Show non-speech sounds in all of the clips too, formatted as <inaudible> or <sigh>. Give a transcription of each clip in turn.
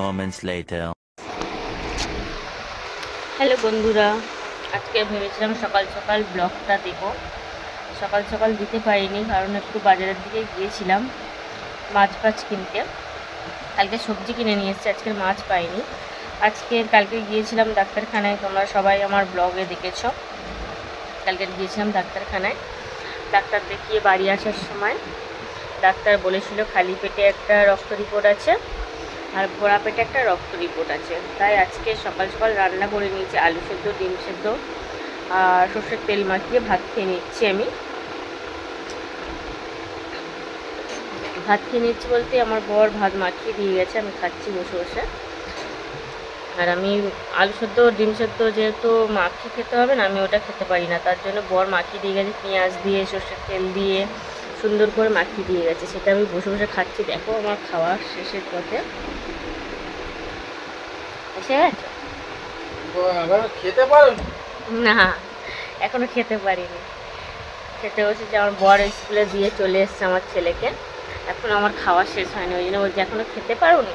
moments later. Hello বন্ধুরা। আজকে ভেবেছিলাম সকাল সকাল ব্লগটা দেব। সকাল সকাল দিতে পারিনি, কারণ একটু বাজারের দিকে গিয়েছিলাম মাছ ফাছ কিনতে। কালকে সবজি কিনে নিয়ে এসেছি, আজকের মাছ পাইনি। আজকে কালকে গিয়েছিলাম ডাক্তারখানায়, তোমরা সবাই আমার ব্লগে দেখেছ। কালকে গিয়েছিলাম ডাক্তারখানায়। ডাক্তার দেখিয়ে বাড়ি আসার সময় ডাক্তার বলেছিল, খালি পেটে একটা রক্ত রিপোর্ট আছে। আর ভরা পেটে একটা রক্ত রিপোর্ট আছে। তাই আজকে সকাল সকাল রান্না করে নিয়েছি আলু সেদ্ধ, ডিম সেদ্ধ আর সর্ষের তেল মাখিয়ে ভাত খেয়ে নিচ্ছি আমি। ভাত খেয়ে নিচ্ছি বলতে আমার বর ভাত মাখিয়ে দিয়ে গেছে, আমি খাচ্ছি বসে বসে। আর আমি আলু সেদ্ধ, ডিম সেদ্ধ যেহেতু মাখিয়ে খেতে হবে না, আমি ওটা খেতে পারি না। তার জন্য বর মাখিয়ে দিয়ে গেছে, পেঁয়াজ দিয়ে, সর্ষের তেল দিয়ে সুন্দর করে মাখিয়ে দিয়ে গেছে। সেটা আমি বসে বসে খাচ্ছি। দেখো আমার খাওয়া শেষের পথে। এসে গেছো? খেতে পারো না? এখনও খেতে পারিনি। খেতে বসেছে আমার বর স্কুলে দিয়ে চলে এসছে আমার ছেলেকে। এখন আমার খাওয়া শেষ হয়নি। ওই জন্য বলছি এখনও খেতে পারো নি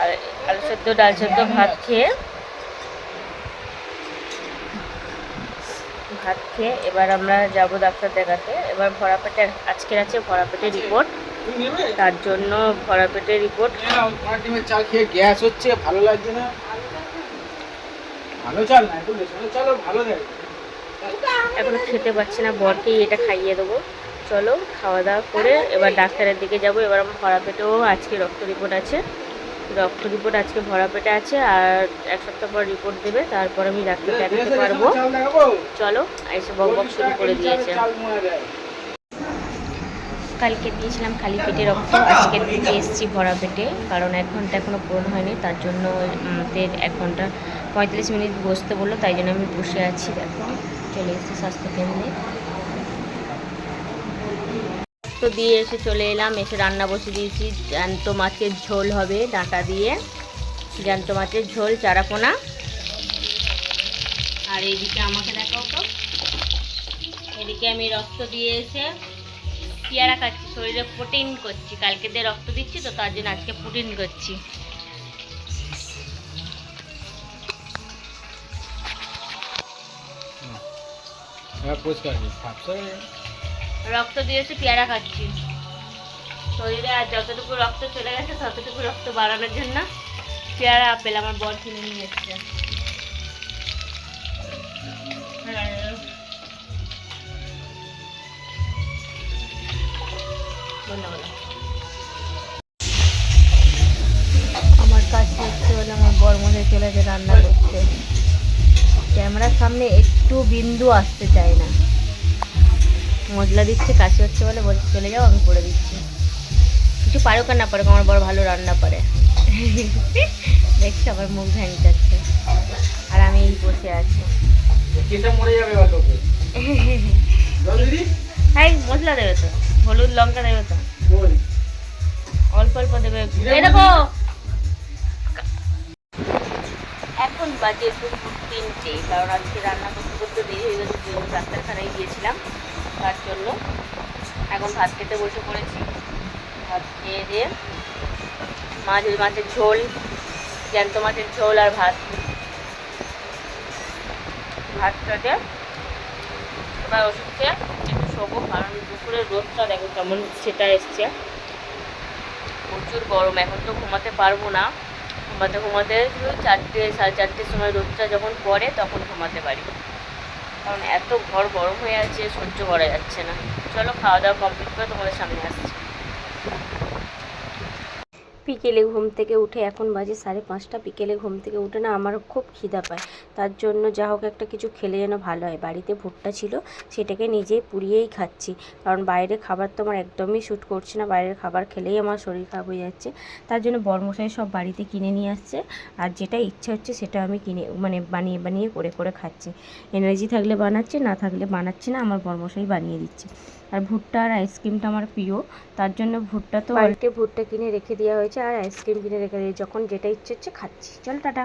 আর আলু সেদ্ধ ডাল সেদ্ধ ভাত খেয়ে ভাত খেয়ে এবার আমরা যাব ডাক্তার দেখাতে। এবার ভরা পেটে আজকের আছে ভরা পেটের রিপোর্ট। তার জন্য ভরা পেটের রিপোর্ট খেয়ে গ্যাস হচ্ছে ভালো লাগছে না? ভালো চাল না একটু চালও ভালো দেয় এখনও খেতে পাচ্ছি না বরকেই এটা খাইয়ে দেবো। চলো খাওয়া দাওয়া করে এবার ডাক্তারের দিকে যাব। এবার আমার ভরা পেটেও আজকে রক্ত রিপোর্ট আছে। রক্ত রিপোর্ট আজকে ভরা পেটে আছে আর এক সপ্তাহ পর রিপোর্ট দেবে তারপর আমি ডাক্তার দেখাতে পারব। চলো এসে বক বক শুরু করে দিয়েছে। কালকে দিয়েছিলাম খালি পেটে রক্ত আজকে দিতে এসেছি ভরা পেটে কারণ এক ঘণ্টা এখনও পূরণ হয়নি তার জন্য আমাদের এক ঘণ্টা পঁয়তাল্লিশ মিনিট বসতে বলল তাই জন্য আমি বসে আছি। দেখো চলে এসেছি স্বাস্থ্যকেন্দ্রে। তো দিয়ে এসে চলে এলাম, এসে রান্না বসে দিয়েছি। জ্যান্ত মাছের ঝোল হবে ডাঁটা দিয়ে। জ্যান্ত মাছের ঝোল, চারাপোনা। আর এইদিকে আমাকে দেখাও তো। এদিকে আমি রক্ত দিয়ে এসে পেয়ারা খাচ্ছি, শরীরে প্রোটিন করছি। কালকে দিয়ে রক্ত দিচ্ছি তো, তার জন্য আজকে প্রোটিন করছি। হ্যাঁ পরিষ্কার রক্ত দিয়েছে, পেয়ারা খাচ্ছি। শরীরে আর যতটুকু রক্ত চলে গেছে, ততটুকু রক্ত বাড়ানোর জন্য পেয়ারা আপেল আমার বর কিনে নিয়ে এসছে। আমার কাছে হচ্ছে বলে আমার বর চলে যে রান্না করতে ক্যামেরার সামনে একটু বিন্দু আসতে চায় না। মশলা দিচ্ছে কাশি হচ্ছে বলে বলছে চলে যাও আমি করে দিচ্ছি। কিছু পারুক আর না পারুক আমার বড় ভালো রান্না করে। দেখছি আবার মুখ ভ্যাং যাচ্ছে। আর আমি এই বসে আছি। হ্যাঁ <laughs> মশলা দেবে তো হলুদ লঙ্কা দেবে তো। অল্প অল্প দেবে। দেখো। এখন বাজে দুপুর তিনটে কারণ আজকে রান্না করতে করতে দেরি হয়ে গেছে ডাক্তারখানায় গিয়েছিলাম। তার জন্য। এখন ভাত খেতে বসে পড়েছি। ভাত খেয়ে দিয়ে মাছ মাছের ঝোল, জ্যান্ত মাছের ঝোল আর ভাত। ভাত খেতে এবার ওষুধ খেয়ে একটু শোবো, কারণ দুপুরের রোদটা দেখো কেমন সেটা এসছে। প্রচুর গরম, এখন তো ঘুমাতে পারব না। ঘুমাতে ঘুমাতে চারটে, সাড়ে চারটের সময় রোদটা যখন পড়ে তখন ঘুমাতে পারি। কারণ এত ঘর গরম হয়ে আছে, সহ্য করা যাচ্ছে না। চলো খাওয়া দাওয়া কমপ্লিট করে তোমাদের সামনে আসছি। বিকেলে ঘুম থেকে উঠে এখন বাজে সাড়ে পাঁচটা, বিকেলে ঘুম থেকে উঠে না আমার খুব খিদা পায়। তার জন্য যা হোক একটা কিছু খেলে যেন ভালো হয়। বাড়িতে ভুট্টা ছিল, সেটাকে নিজেই পুড়িয়েই খাচ্ছি। কারণ বাইরে খাবার তো আমার একদমই শ্যুট করছে না। বাইরের খাবার খেলেই আমার শরীর খারাপ হয়ে যাচ্ছে। তার জন্য বর্মশাই সব বাড়িতে কিনে নিয়ে আসছে। আর যেটা ইচ্ছা হচ্ছে সেটা আমি কিনে মানে বানিয়ে বানিয়ে করে করে খাচ্ছি। এনার্জি থাকলে বানাচ্ছে, না থাকলে বানাচ্ছে না আমার বর্মশাই বানিয়ে দিচ্ছে। আর ভুট্টা আর আইসক্রিমটা আমার প্রিয়। তার জন্য ভুট্টা তো বাড়িতে ভুট্টা কিনে রেখে দেওয়া হয়েছে। আর আইসক্রিম কিনে রেখে দিয়েছি যখন যেটা ইচ্ছে হচ্ছে খাচ্ছি। চল টাটা।